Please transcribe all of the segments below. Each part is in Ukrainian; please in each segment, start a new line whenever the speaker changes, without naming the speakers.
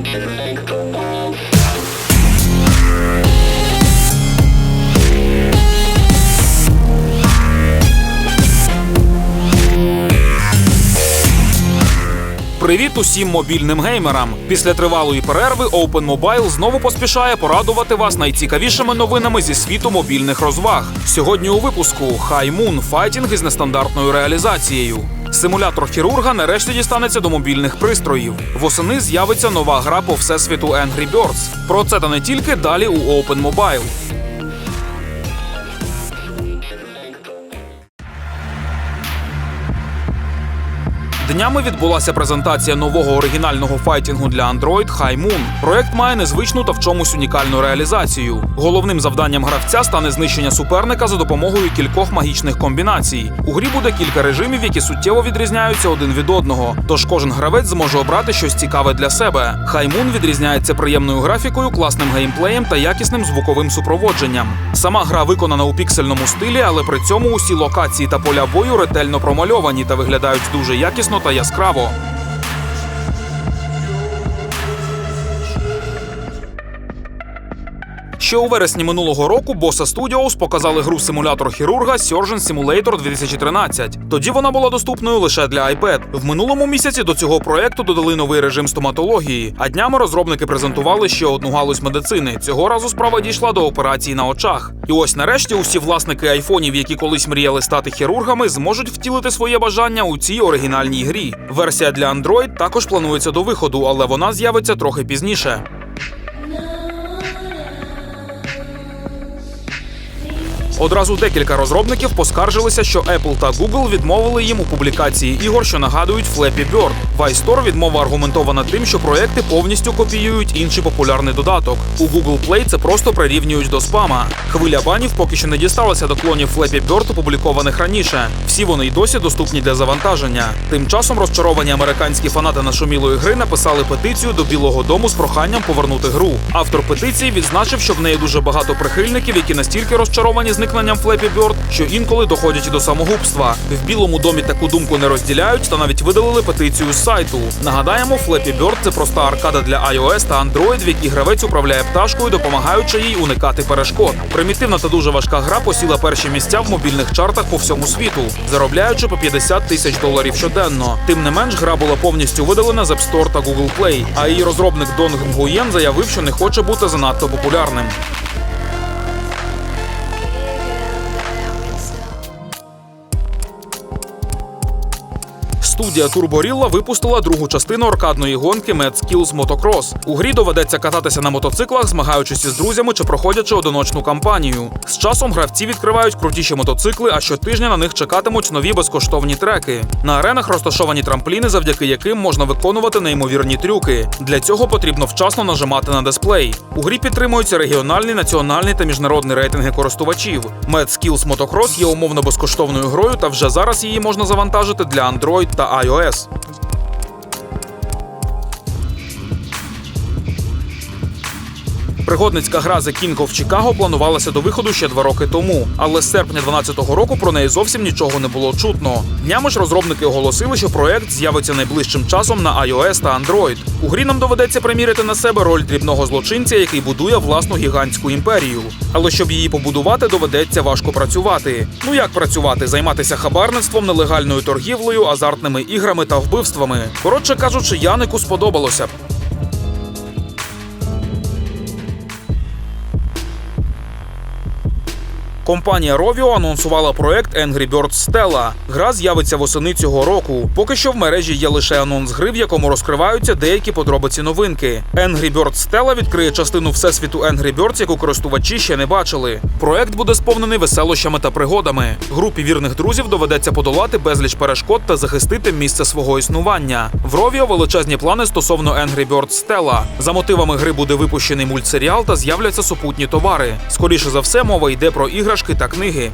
Interlecto. Привіт усім мобільним геймерам! Після тривалої перерви Open Mobile знову поспішає порадувати вас найцікавішими новинами зі світу мобільних розваг. Сьогодні у випуску High Moon – файтінг із нестандартною реалізацією. Симулятор хірурга нарешті дістанеться до мобільних пристроїв. Восени з'явиться нова гра по всесвіту Angry Birds. Про це та не тільки далі у Open Mobile. Днями відбулася презентація нового оригінального файтінгу для Android High Moon. Проект має незвичну та в чомусь унікальну реалізацію. Головним завданням гравця стане знищення суперника за допомогою кількох магічних комбінацій. У грі буде кілька режимів, які суттєво відрізняються один від одного. Тож кожен гравець зможе обрати щось цікаве для себе. High Moon відрізняється приємною графікою, класним геймплеєм та якісним звуковим супроводженням. Сама гра виконана у піксельному стилі, але при цьому усі локації та поля бою ретельно промальовані та виглядають дуже якісно та яскраво. Ще у вересні минулого року Bossa Studios показали гру симулятор хірурга Surgeon Simulator 2013. Тоді вона була доступною лише для iPad. В минулому місяці до цього проекту додали новий режим стоматології. А днями розробники презентували ще одну галузь медицини. Цього разу справа дійшла до операції на очах. І ось нарешті усі власники айфонів, які колись мріяли стати хірургами, зможуть втілити своє бажання у цій оригінальній грі. Версія для Android також планується до виходу, але вона з'явиться трохи пізніше. Одразу декілька розробників поскаржилися, що Apple та Google відмовили їм у публікації ігор, що нагадують Flappy Bird. Vice Store відмова аргументована тим, що проекти повністю копіюють інший популярний додаток. У Google Play це просто прирівнюють до спама. Хвиля банів поки що не дісталася до клонів Flappy Bird, опублікованих раніше. Всі вони й досі доступні для завантаження. Тим часом розчаровані американські фанати нашумілої гри написали петицію до Білого Дому з проханням повернути гру. Автор петиції відзначив, що в неї дуже багато прихильників, які настільки розчаровані зникненням Flappy Bird, що інколи доходять і до самогубства. В Білому домі таку думку не розділяють та навіть видалили петицію з сайту. Нагадаємо, Flappy Bird – це проста аркада для iOS та Android, в якій гравець управляє пташкою, допомагаючи їй уникати перешкод. Примітивна та дуже важка гра посіла перші місця в мобільних чартах по всьому світу, заробляючи по 50 тисяч доларів щоденно. Тим не менш, гра була повністю видалена з App Store та Google Play, а її розробник Дон Нгуєн заявив, що не хоче бути занадто популярним. Студія Turborilla випустила другу частину аркадної гонки Mad Skills Motocross. У грі доведеться кататися на мотоциклах, змагаючись із друзями чи проходячи одиночну кампанію. З часом гравці відкривають крутіші мотоцикли, а щотижня на них чекатимуть нові безкоштовні треки. На аренах розташовані трампліни, завдяки яким можна виконувати неймовірні трюки. Для цього потрібно вчасно нажимати на дисплей. У грі підтримуються регіональний, національний та міжнародний рейтинги користувачів. Mad Skills Motocross є умовно безкоштовною грою, та вже зараз її можна завантажити для Android та iOS. Пригодницька гра The King of Chicago планувалася до виходу ще два роки тому, але з серпня 2012 року про неї зовсім нічого не було чутно. Днями ж розробники оголосили, що проект з'явиться найближчим часом на iOS та Android. У грі нам доведеться приміряти на себе роль дрібного злочинця, який будує власну гігантську імперію. Але щоб її побудувати, доведеться важко працювати. Ну як працювати? Займатися хабарництвом, нелегальною торгівлею, азартними іграми та вбивствами. Коротше кажучи, Янику сподобалося Компанія Rovio анонсувала проект Angry Birds Stella. Гра з'явиться восени цього року. Поки що в мережі є лише анонс гри, в якому розкриваються деякі подробиці новинки. Angry Birds Stella відкриє частину всесвіту Angry Birds, яку користувачі ще не бачили. Проект буде сповнений веселощами та пригодами. Групі вірних друзів доведеться подолати безліч перешкод та захистити місце свого існування. В Rovio величезні плани стосовно Angry Birds Stella. За мотивами гри буде випущений мультсеріал та з'являться супутні товари. Скоріше за все, мова йде про іграшки та книги.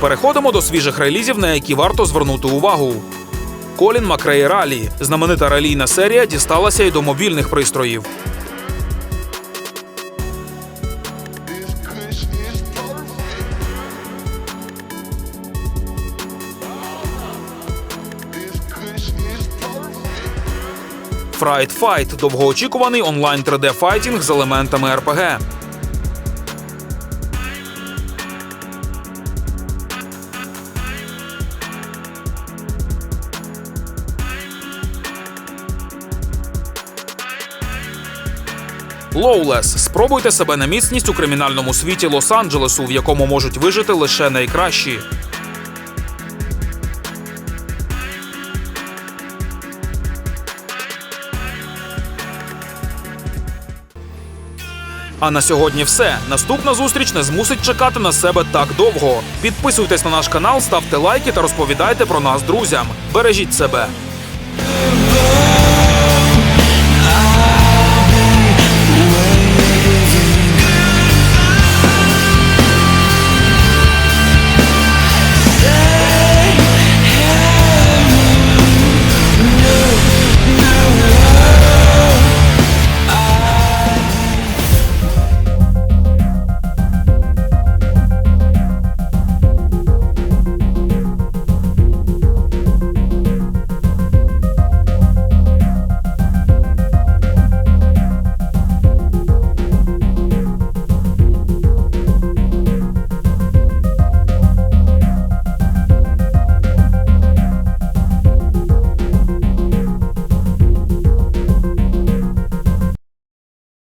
Переходимо до свіжих релізів, на які варто звернути увагу. Колін Макрей Ралі. Знаменита ралійна серія дісталася й до мобільних пристроїв. Fright Fight – довгоочікуваний онлайн 3D-файтінг з елементами РПГ. Lawless. Спробуйте себе на міцність у кримінальному світі Лос-Анджелесу, в якому можуть вижити лише найкращі. А на сьогодні все. Наступна зустріч не змусить чекати на себе так довго. Підписуйтесь на наш канал, ставте лайки та розповідайте про нас друзям. Бережіть себе.